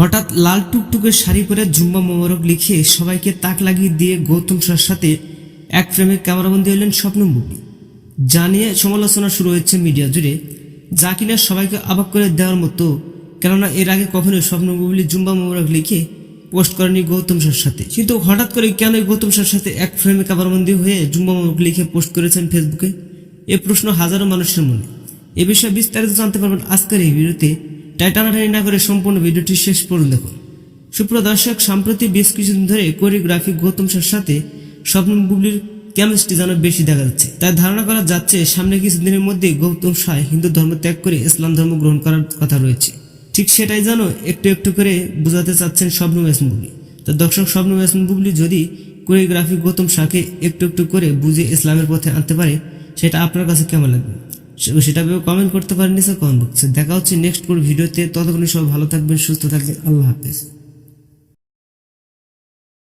হঠাৎ লাল টুকটুকে শাড়ি পরে জুম্বা মোবারক লিখে সবাইকে তাক লাগিয়ে দিয়ে গৌতম শাহর সাথে এক ফ্রেমে ক্যামেরাবন্দি হলেন স্বপ্ন বুবলি যা নিয়ে সমালোচনা শুরু হয়েছে মিডিয়া জুড়ে। যা কিনা সবাইকে অবাক করে দেওয়ার মতো, কেননা এর আগে কখনোই স্বপ্ন বুবলি জুম্বা মোবারক লিখে পোস্ট করেনি গৌতম শাহর সাথে। কিন্তু হঠাৎ করে কেন গৌতম শাহর সাথে এক ফ্রেমে ক্যামেরাবন্দি হয়ে জুম্বা মোবারক লিখে পোস্ট করেছেন ফেসবুকে? এ প্রশ্ন হাজারো মানুষের মনে। এ বিষয়ে বিস্তারিত জানতে পারবেন আজকের এই ভিডিওতে। তাই টানাটানি না করে সম্পূর্ণ ভিডিওটি শেষ পর্যন্ত দেখুন। সুপ্রিয় দর্শক সম্প্রতি বেশ কিছুদিন ধরে কোরিওগ্রাফি গৌতম শাহর সাথে স্বপ্ন বুবলির কেমিস্ট্রি যেন বেশি দেখা যাচ্ছে। তাই ধারণা করা যাচ্ছে, সামনে কিছুদিনের মধ্যে গৌতম শাহ হিন্দু ধর্ম ত্যাগ করে ইসলাম ধর্ম গ্রহণ করার কথা রয়েছে। ঠিক সেটাই যেন একটু একটু করে বোঝাতে চাচ্ছেন স্বপ্ন মেসন বুবলি। তো দর্শক, স্বপ্ন মেসন বুবলি যদি কোরিওগ্রাফি গৌতম শাহকে একটু একটু করে বুঝে ইসলামের পথে আনতে পারে, সেটা আপনার কাছে কেমন লাগবে? সেটা ভেবে কমেন্ট করতে পারেন স্যার কমেন্ট বক্সে দেখা হচ্ছে নেক্সট কোন ভিডিওতে। ততক্ষণ সব ভালো থাকবেন, সুস্থ থাকবেন। আল্লাহ হাফেজ।